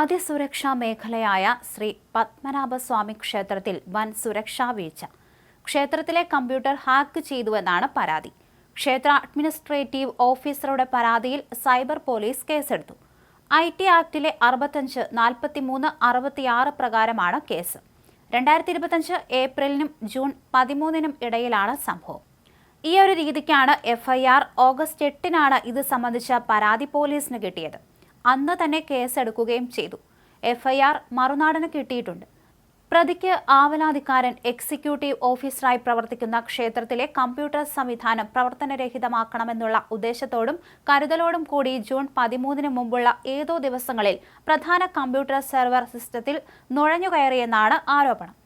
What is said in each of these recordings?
അതിസുരക്ഷാ മേഖലയായ ശ്രീ പത്മനാഭസ്വാമി ക്ഷേത്രത്തിൽ വൻ സുരക്ഷാ വീഴ്ച. ക്ഷേത്രത്തിലെ കമ്പ്യൂട്ടർ ഹാക്ക് ചെയ്തുവെന്നാണ് പരാതി. ക്ഷേത്ര അഡ്മിനിസ്ട്രേറ്റീവ് ഓഫീസറുടെ പരാതിയിൽ സൈബർ പോലീസ് കേസെടുത്തു. ഐ ടി ആക്ടിലെ അറുപത്തഞ്ച് നാൽപ്പത്തിമൂന്ന് അറുപത്തിയാറ് പ്രകാരമാണ് കേസ്. രണ്ടായിരത്തി ഇരുപത്തഞ്ച് ഏപ്രിലിനും ജൂൺ പതിമൂന്നിനും ഇടയിലാണ് സംഭവം. ഈ ഒരു രീതിക്കാണ് എഫ്ഐആർ ഓഗസ്റ്റ് എട്ടിനാണ് ഇത് സംബന്ധിച്ച പരാതി പോലീസിന് കിട്ടിയത്. അന്ന് തന്നെ കേസെടുക്കുകയും ചെയ്തു. എഫ്ഐആർ മറുനാടന് കിട്ടിയിട്ടുണ്ട്. പ്രതിക്ക് ആവലാധികാരൻ എക്സിക്യൂട്ടീവ് ഓഫീസറായി പ്രവർത്തിക്കുന്ന ക്ഷേത്രത്തിലെ കമ്പ്യൂട്ടർ സംവിധാനം പ്രവർത്തനരഹിതമാക്കണമെന്നുള്ള ഉദ്ദേശത്തോടും കരുതലോടും കൂടി ജൂൺ പതിമൂന്നിന് മുമ്പുള്ള ഏതോ ദിവസങ്ങളിൽ പ്രധാന കമ്പ്യൂട്ടർ സെർവർ സിസ്റ്റത്തിൽ നുഴഞ്ഞുകയറിയെന്നാണ് ആരോപണം.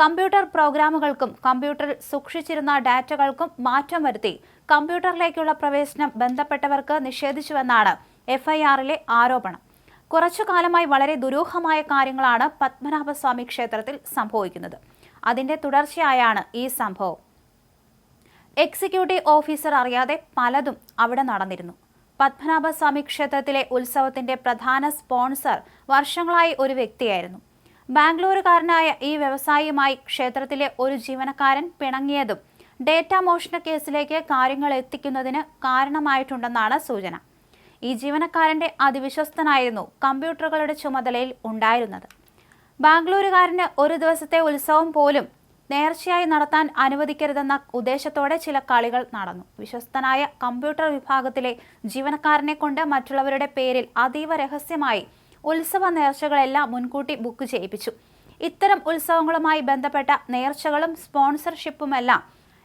കമ്പ്യൂട്ടർ പ്രോഗ്രാമുകൾക്കും കമ്പ്യൂട്ടറിൽ സൂക്ഷിച്ചിരുന്ന ഡാറ്റകൾക്കും മാറ്റം വരുത്തി കമ്പ്യൂട്ടറിലേക്കുള്ള പ്രവേശനം ബന്ധപ്പെട്ടവർക്ക് നിഷേധിച്ചുവെന്നാണ് എഫ്ഐആറിലെ ആരോപണം. കുറച്ചു കാലമായി വളരെ ദുരൂഹമായ കാര്യങ്ങളാണ് പത്മനാഭസ്വാമി ക്ഷേത്രത്തിൽ സംഭവിക്കുന്നത്. അതിന്റെ തുടർച്ചയായാണ് ഈ സംഭവം. എക്സിക്യൂട്ടീവ് ഓഫീസർ അറിയാതെ പലതും അവിടെ നടന്നിരുന്നു. പത്മനാഭസ്വാമി ക്ഷേത്രത്തിലെ ഉത്സവത്തിന്റെ പ്രധാന സ്പോൺസർ വർഷങ്ങളായി ഒരു വ്യക്തിയായിരുന്നു. ബാംഗ്ലൂരുകാരനായ ഈ വ്യവസായിയുമായി ക്ഷേത്രത്തിലെ ഒരു ജീവനക്കാരൻ പിണങ്ങിയതും ഡേറ്റ മോഷണ കേസിലേക്ക് കാര്യങ്ങൾ എത്തിക്കുന്നതിന് കാരണമായിട്ടുണ്ടെന്നാണ് സൂചന. ഈ ജീവനക്കാരന്റെ അതിവിശ്വസ്തനായിരുന്നു കമ്പ്യൂട്ടറുകളുടെ ചുമതലയിൽ ഉണ്ടായിരുന്നത്. ബാംഗ്ലൂരുകാരന് ഒരു ദിവസത്തെ ഉത്സവം പോലും നേർച്ചയായി നടത്താൻ അനുവദിക്കരുതെന്ന ഉദ്ദേശത്തോടെ ചില കളികൾ നടന്നു. വിശ്വസ്തനായ കമ്പ്യൂട്ടർ വിഭാഗത്തിലെ ജീവനക്കാരനെ കൊണ്ട് മറ്റുള്ളവരുടെ പേരിൽ അതീവ രഹസ്യമായി ഉത്സവ നേർച്ചകളെല്ലാം മുൻകൂട്ടി ബുക്ക് ചെയ്യിപ്പിച്ചു. ഇത്തരം ഉത്സവങ്ങളുമായി ബന്ധപ്പെട്ട നേർച്ചകളും സ്പോൺസർഷിപ്പുമെല്ലാം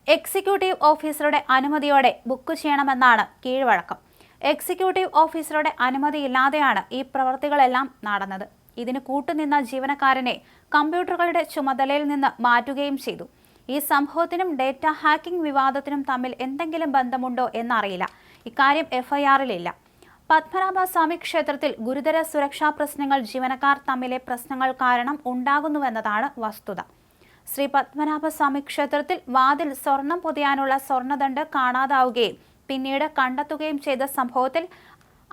എക്സിക്യൂട്ടീവ് ഓഫീസറുടെ അനുമതിയോടെ ബുക്ക് ചെയ്യണമെന്നാണ് കീഴ്വഴക്കം. എക്സിക്യൂട്ടീവ് ഓഫീസറുടെ അനുമതിയില്ലാതെയാണ് ഈ പ്രവൃത്തികളെല്ലാം നടന്നത്. ഇതിന് കൂട്ടുനിന്ന ജീവനക്കാരനെ കമ്പ്യൂട്ടറുകളുടെ ചുമതലയിൽ നിന്ന് മാറ്റുകയും ചെയ്തു. ഈ സംഭവത്തിനും ഡേറ്റ ഹാക്കിംഗ് വിവാദത്തിനും തമ്മിൽ എന്തെങ്കിലും ബന്ധമുണ്ടോ എന്നറിയില്ല. ഇക്കാര്യം എഫ്ഐആറിലില്ല. പത്മനാഭസ്വാമി ക്ഷേത്രത്തിൽ ഗുരുതര സുരക്ഷാ പ്രശ്നങ്ങൾ ജീവനക്കാർ തമ്മിലെ പ്രശ്നങ്ങൾ കാരണം ഉണ്ടാകുന്നുവെന്നതാണ് വസ്തുത. ശ്രീ പത്മനാഭസ്വാമി ക്ഷേത്രത്തിൽ വാതിൽ സ്വർണം പൊതിയാനുള്ള സ്വർണദണ്ഡ് കാണാതാവുകയും പിന്നീട് കണ്ടെത്തുകയും ചെയ്ത സംഭവത്തിൽ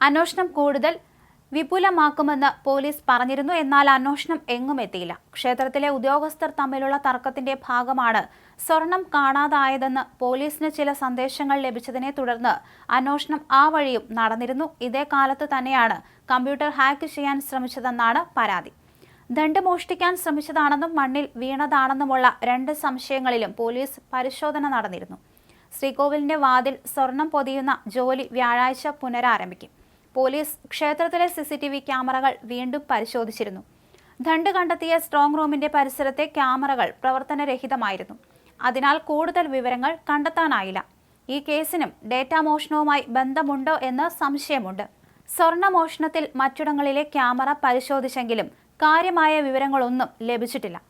അന്വേഷണം കൂടുതൽ വിപുലമാക്കുമെന്ന് പോലീസ് പറഞ്ഞിരുന്നു. എന്നാൽ അന്വേഷണം എങ്ങും എത്തിയില്ല. ക്ഷേത്രത്തിലെ ഉദ്യോഗസ്ഥർ തമ്മിലുള്ള തർക്കത്തിന്റെ ഭാഗമാണ് സ്വർണം കാണാതായതെന്ന് പോലീസിന് ചില സന്ദേശങ്ങൾ ലഭിച്ചതിനെ തുടർന്ന് അന്വേഷണം ആ വഴിയും നടന്നിരുന്നു. ഇതേ കാലത്ത് തന്നെയാണ് കമ്പ്യൂട്ടർ ഹാക്ക് ചെയ്യാൻ ശ്രമിച്ചതെന്നാണ് പരാതി. ദണ്ട് മോഷ്ടിക്കാൻ ശ്രമിച്ചതാണെന്നും മണ്ണിൽ വീണതാണെന്നുമുള്ള രണ്ട് സംശയങ്ങളിലും പോലീസ് പരിശോധന നടന്നിരുന്നു. ശ്രീകോവിലിന്റെ വാതിൽ സ്വർണം പൊതിയുന്ന ജോലി വ്യാഴാഴ്ച പുനരാരംഭിക്കും. പോലീസ് ക്ഷേത്രത്തിലെ സി സി ടി വി ക്യാമറകൾ വീണ്ടും പരിശോധിച്ചിരുന്നു. ദണ്ട് കണ്ടെത്തിയ സ്ട്രോങ് റൂമിന്റെ പരിസരത്തെ ക്യാമറകൾ പ്രവർത്തനരഹിതമായിരുന്നു. അതിനാൽ കൂടുതൽ വിവരങ്ങൾ കണ്ടെത്താനായില്ല. ഈ കേസിനും ഡേറ്റാ മോഷണവുമായി ബന്ധമുണ്ടോ എന്ന് സംശയമുണ്ട്. സ്വർണമോഷണത്തിൽ മറ്റിടങ്ങളിലെ ക്യാമറ പരിശോധിച്ചെങ്കിലും കാര്യമായ വിവരങ്ങളൊന്നും ലഭിച്ചിട്ടില്ല.